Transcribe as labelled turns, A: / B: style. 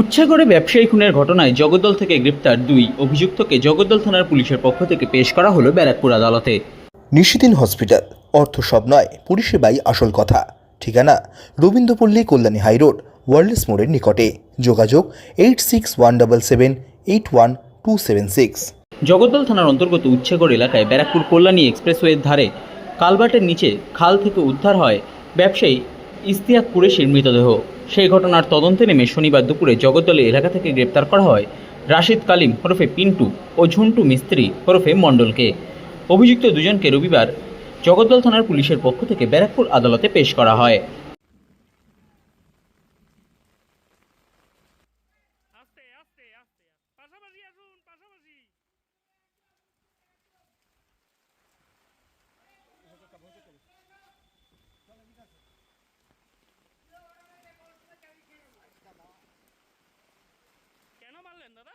A: উচ্ছে করে ব্যবসায়ী খুনের ঘটনায় জগদ্দল থেকে গ্রেপ্তার দুই অভিযুক্তকে জগদ্দল থানার পুলিশের পক্ষ থেকে পেশ করা হলো ব্যারাকপুর আদালতে।
B: নিশিদিন হসপিটাল অর্থ সব নয় পরিষেবাই আসল কথা। ঠিকানা রবীন্দ্রপল্লী কল্যাণী হাইরোড ওয়ার্ল্ডস মোড়ের নিকটে। যোগাযোগ eight six one double seven eight one two seven six.
A: Jagaddal থানার অন্তর্গত উচ্ছেগড় এলাকায় ব্যারাকপুর কল্যাণী এক্সপ্রেসওয়ের ধারে কালভার্টের নিচে খাল থেকে উদ্ধার হয় ব্যবসায়ী ইস্তিয়াক কুরেশির মৃতদেহ। সেই ঘটনার তদন্তে নেমে শনিবার দুপুরে জগদ্দলে এলাকা থেকে গ্রেপ্তার করা হয় রাশিদ কালিম ওরফে পিন্টু ও ঝুন্টু মিস্ত্রি ওরফে মণ্ডলকে অভিযুক্ত দুজনকে রবিবার জগদ্দল থানার পুলিশের পক্ষ থেকে ব্যারাকপুর আদালতে পেশ করা হয়
C: என்னன்னா